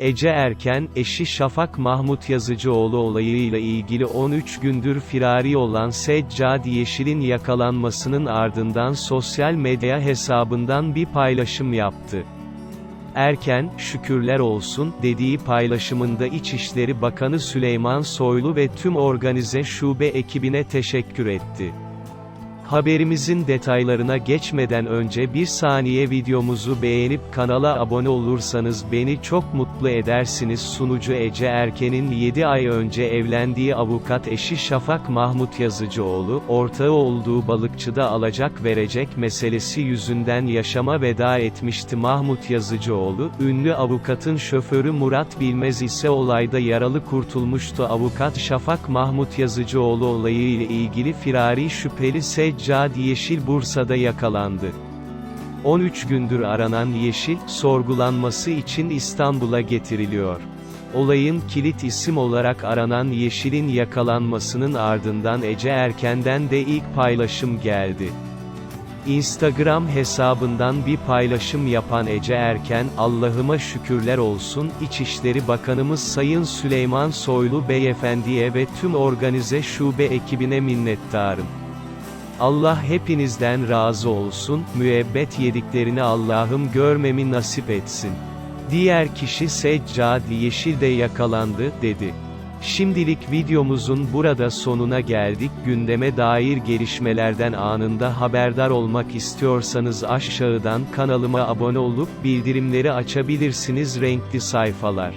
Ece Erken, eşi Şafak Mahmut Yazıcıoğlu olayıyla ilgili 13 gündür firari olan Seccad Yeşil'in yakalanmasının ardından sosyal medya hesabından bir paylaşım yaptı. Erken, şükürler olsun, dediği paylaşımında İçişleri Bakanı Süleyman Soylu ve tüm organize şube ekibine teşekkür etti. Haberimizin detaylarına geçmeden önce bir saniye videomuzu beğenip kanala abone olursanız beni çok mutlu edersiniz. Sunucu Ece Erken'in 7 ay önce evlendiği avukat eşi Şafak Mahmut Yazıcıoğlu, ortağı olduğu balıkçıda alacak verecek meselesi yüzünden yaşama veda etmişti. Mahmut Yazıcıoğlu, ünlü avukatın şoförü Murat Bilmez ise olayda yaralı kurtulmuştu. Avukat Şafak Mahmut Yazıcıoğlu olayı ile ilgili firari şüpheli Seccad Yeşil Bursa'da yakalandı. 13 gündür aranan Yeşil, sorgulanması için İstanbul'a getiriliyor. Olayın kilit isim olarak aranan Yeşil'in yakalanmasının ardından Ece Erken'den de ilk paylaşım geldi. Instagram hesabından bir paylaşım yapan Ece Erken, Allah'ıma şükürler olsun, İçişleri Bakanımız Sayın Süleyman Soylu Beyefendiye ve tüm organize şube ekibine minnettarım. Allah hepinizden razı olsun, müebbet yediklerini Allah'ım görmemi nasip etsin. Diğer kişi Seccad Yeşil de yakalandı, dedi. Şimdilik videomuzun burada sonuna geldik. Gündeme dair gelişmelerden anında haberdar olmak istiyorsanız aşağıdan kanalıma abone olup bildirimleri açabilirsiniz renkli sayfalar.